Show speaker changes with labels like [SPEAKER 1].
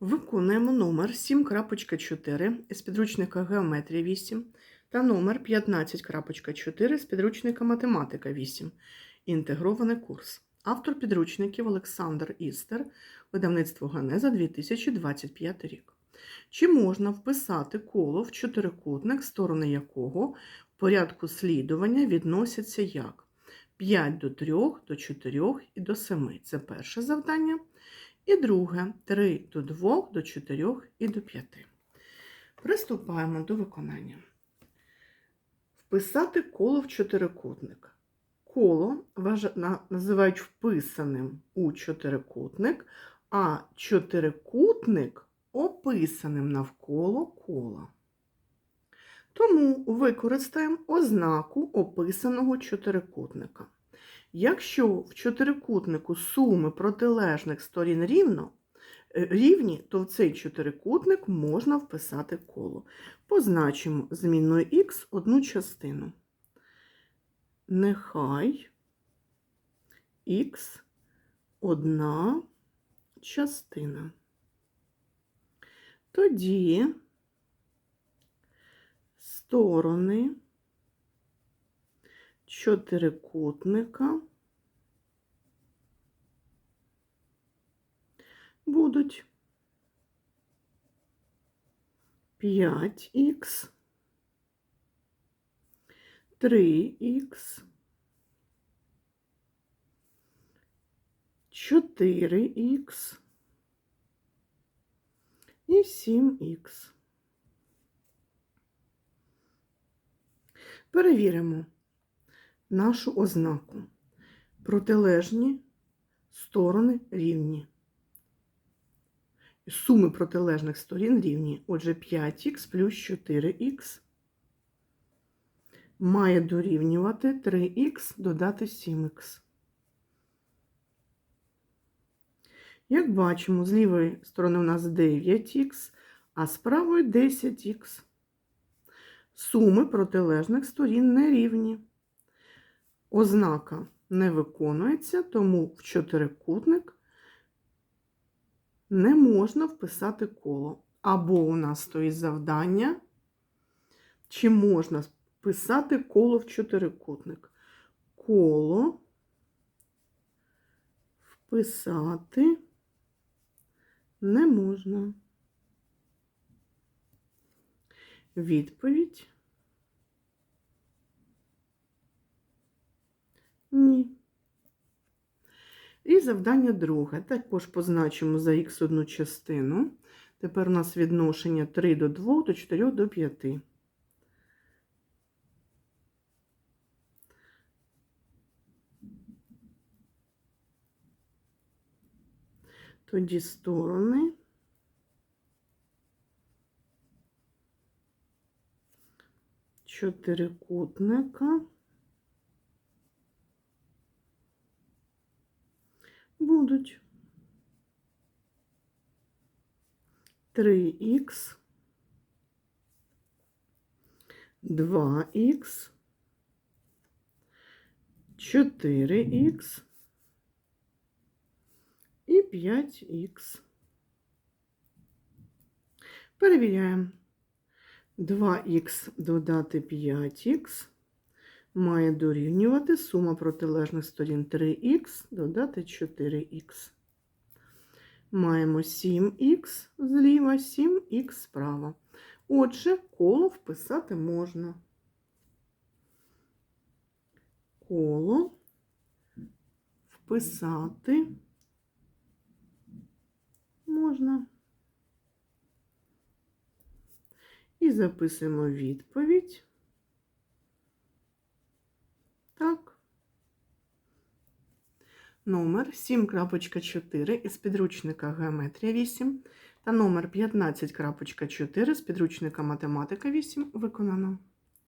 [SPEAKER 1] Виконуємо номер 7.4 із підручника Геометрія 8 та номер 15.4 з підручника Математика 8. Інтегрований курс. Автор підручників Олександр Істер, видавництво Генеза 2025 рік. Чи можна вписати коло в чотирикутник, сторони якого в порядку слідування відносяться як 5 до 3, до 4 і до 7. Це перше завдання. І друге 3 до 2, до 4 і до 5. Приступаємо до виконання. Вписати коло в чотирикутник. Коло називають вписаним у чотирикутник, а чотирикутник описаним навколо кола. Тому використаємо ознаку описаного чотирикутника. Якщо в чотирикутнику суми протилежних сторін рівно, е, рівні, то в цей чотирикутник можна вписати коло. Позначимо змінною х одну частину. Нехай х одна частина. Тоді сторони чотирикутника будуть 5х, 3х, 4х і 7х. Перевіримо нашу ознаку. Протилежні сторони рівні. Суми протилежних сторін рівні. Отже, 5х плюс 4х має дорівнювати 3х додати 7х. Як бачимо, з лівої сторони у нас 9х, а з правої 10х. Суми протилежних сторін не рівні. Ознака не виконується, тому в чотирикутник не можна вписати коло. Або у нас стоїть завдання, чи можна вписати коло в чотирикутник. Коло вписати не можна. Відповідь ні. І завдання друге. Також позначимо за х одну частину. Тепер у нас відношення 3 до 2, до 4 до 5. Тоді сторони. Чотирикутника будуть. 3х, 2х, 4х і 5х. Перевіряємо. 2х додати 5х має дорівнювати сума протилежних сторін 3х додати 4х. Маємо 7х зліва, 7х справа. Отже, коло вписати можна. Коло вписати можна. І записуємо відповідь. Номер 7.4 із підручника Геометрія 8 та номер 15.4 з підручника Математика 8 виконано.